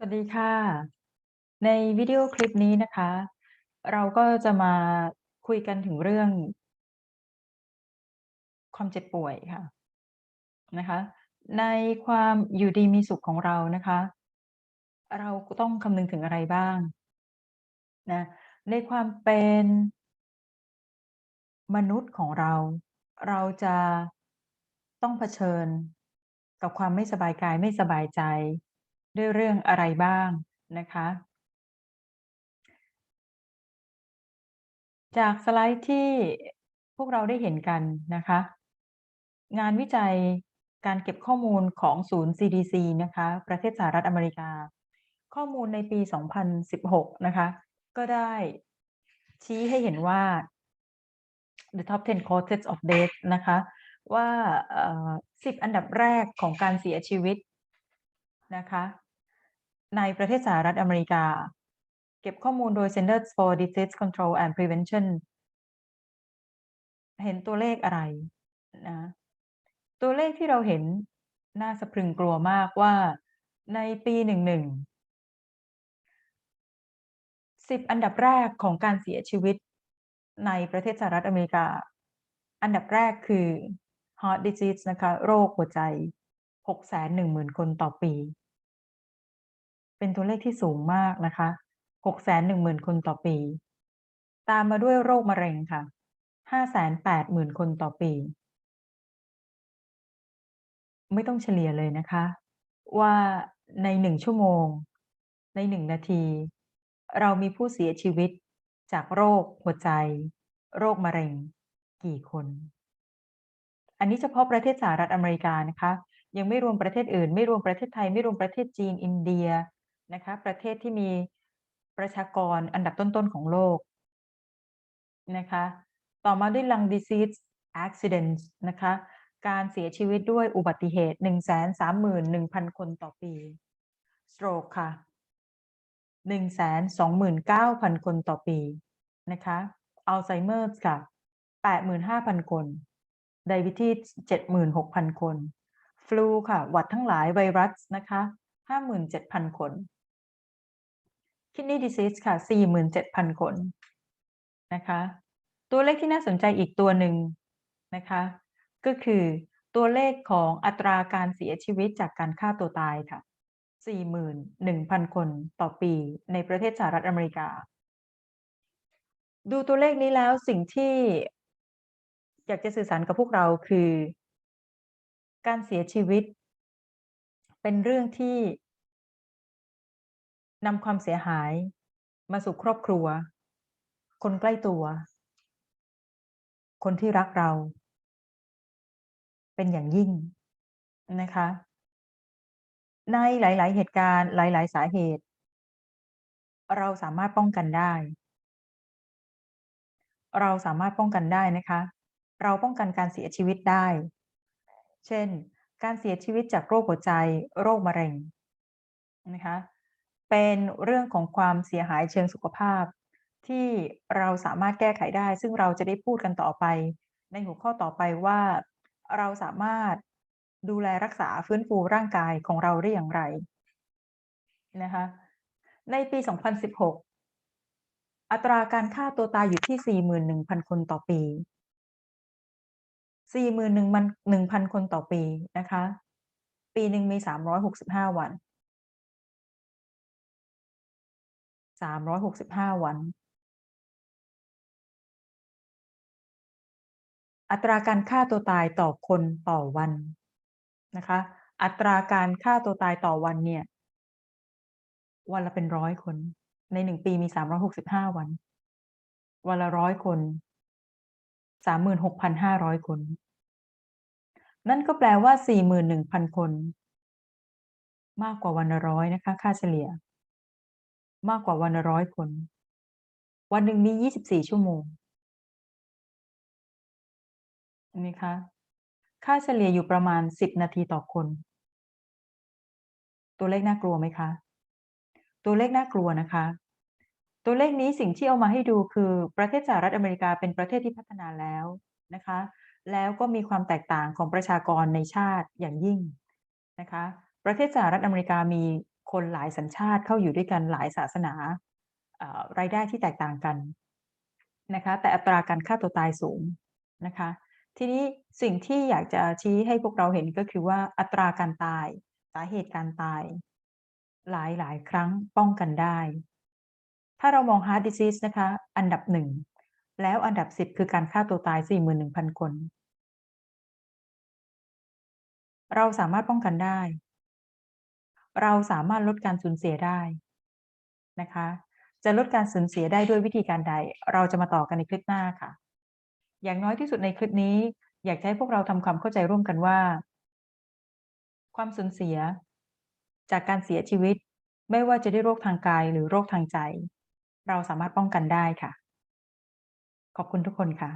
สวัสดีค่ะ ในวิดีโอคลิปนี้นะคะ เราก็จะมาคุยกันถึงเรื่อง ความเจ็บป่วยค่ะนะคะ ในความอยู่ดีมีสุขของเรานะคะ เราต้องคำนึงถึงอะไรบ้างนะในความเป็นมนุษย์ของเรา เราจะต้องเผชิญกับความไม่สบายกายไม่สบายใจ ด้วยเรื่องอะไรบ้างนะคะ จากสไลด์ที่พวกเราได้เห็นกันนะคะ งานวิจัยการเก็บข้อมูลของศูนย์ CDC นะคะ ประเทศสหรัฐอเมริกา ข้อมูลในปี 2016 นะคะ ก็ได้ชี้ให้เห็นว่า The Top 10 Causes of Death นะคะ ว่า 10 อันดับแรกของการเสียชีวิตนะคะ ในประเทศสหรัฐอเมริกา เก็บข้อมูลโดย Centers for Disease Control and Prevention เห็นตัวเลขอะไรนะตัวเลขที่เราเห็นน่าสะพรึงกลัวมากว่าในปี11 10อันดับแรกของการเสียชีวิตในประเทศสหรัฐอเมริกา อันดับแรกคือ Heart Disease นะคะ โรคหัวใจ 610,000 คนต่อปี เป็นตัวเลขที่สูงมากนะคะ610,000คนต่อปี ตามมาด้วยโรคมะเร็งค่ะ580,000คนต่อปี ไม่ต้องเฉลี่ยเลยนะคะ ว่าใน1ชั่วโมง ใน1นาที เรามีผู้เสียชีวิตจากโรคหัวใจ โรคมะเร็ง กี่คน อันนี้เฉพาะประเทศสหรัฐอเมริกานะคะ ยังไม่รวมประเทศอื่น ไม่รวมประเทศไทย ไม่รวมประเทศจีน อินเดีย นะคะประเทศที่มีประชากรอันดับต้นๆของโลกนะคะต่อมาด้วย Lung Disease Accidents นะคะการเสียชีวิตด้วยอุบัติเหตุ 131,000 คนต่อปี Stroke ค่ะ 129,000 คนต่อปีนะคะ Alzheimer's ค่ะ 85,000 คน Diabetes 76,000 คน Flu ค่ะ หวัดทั้งหลายไวรัสนะคะ 57,000 คน Kidney Disease ค่ะ 47,000 คนนะคะ ตัวเลขที่น่าสนใจอีกตัวหนึ่งนะคะ ก็คือตัวเลขของอัตราการเสียชีวิตจากการฆ่าตัวตายค่ะ 41,000 คนต่อปีในประเทศสหรัฐอเมริกา ดูตัวเลขนี้แล้วสิ่งที่อยากจะสื่อสารกับพวกเราคือ การเสียชีวิต เป็นเรื่องที่ นำความเสียหาย มาสู่ครอบครัว คนใกล้ตัว คนที่รักเรา เป็นอย่างยิ่งนะคะ ในหลาย ๆ เหตุการณ์หลาย ๆ สาเหตุ เราสามารถป้องกันได้ เราสามารถป้องกันได้นะคะ เราป้องกันการเสียชีวิตได้ เช่น การเสียชีวิตจากโรคหัวใจ โรคมะเร็งนะคะ เป็นเรื่องของความเสียหายเชิงสุขภาพ ที่เราสามารถแก้ไขได้ ซึ่งเราจะได้พูดกันต่อไป ในหัวข้อต่อไปว่า เราสามารถดูแลรักษาฟื้นฟูร่างกายของเราได้อย่างไรนะคะในปี 2016 อัตราการฆ่าตัวตายอยู่ที่ 41,000 คนต่อปี 41,000 คนต่อปีนะคะ ปีหนึ่งมี 365 วัน สามร้อยหกสิบห้าวัน อัตราการฆ่าตัวตายต่อคนต่อวันนะคะ อัตราการฆ่าตัวตายต่อวันเนี่ย วันละเป็นร้อยคน ในหนึ่งปีมีสามร้อยหกสิบห้าวัน วันละร้อยคนสามหมื่นหกพันห้าร้อยคน นั่นก็แปลว่าสี่หมื่นหนึ่งพันคน มากกว่าวันละร้อยนะคะ ค่าเฉลี่ย มากกว่าวันละ100คน วันหนึ่งมี24ชั่วโมงนะคะ ค่าเฉลี่ยอยู่ประมาณ10นาทีต่อคน ตัวเลขน่ากลัวไหมคะ?ตัวเลขน่ากลัวนะคะ ตัวเลขนี้สิ่งที่เอามาให้ดูคือประเทศสหรัฐอเมริกาเป็นประเทศที่พัฒนาแล้วนะคะ แล้วก็มีความแตกต่างของประชากรในชาติอย่างยิ่งนะคะ ประเทศสหรัฐอเมริกามี คนหลายสัญชาติเข้าอยู่ด้วยกันหลายศาสนารายได้ที่แตกต่างกันนะคะแต่อัตราการฆ่าตัวตายสูงนะคะทีนี้สิ่งที่อยากจะชี้ให้พวกเราเห็นก็คือว่าอัตราการตายสาเหตุการตาย หลายหลายครั้งป้องกันได้ ถ้าเรามอง heart disease นะคะอันดับหนึ่งแล้วอันดับสิบคือการฆ่าตัวตาย 41,000 คน เราสามารถป้องกันได้ เราสามารถลดการสูญเสียได้นะคะ จะลดการสูญเสียได้ด้วยวิธีการใด เราจะมาต่อกันในคลิปหน้าค่ะ อย่างน้อยที่สุดในคลิปนี้ อยากให้พวกเราทำความเข้าใจร่วมกันว่า ความสูญเสีย จากการเสียชีวิต ไม่ว่าจะด้วยโรคทางกายหรือโรคทางใจ เราสามารถป้องกันได้ค่ะ ขอบคุณทุกคนค่ะ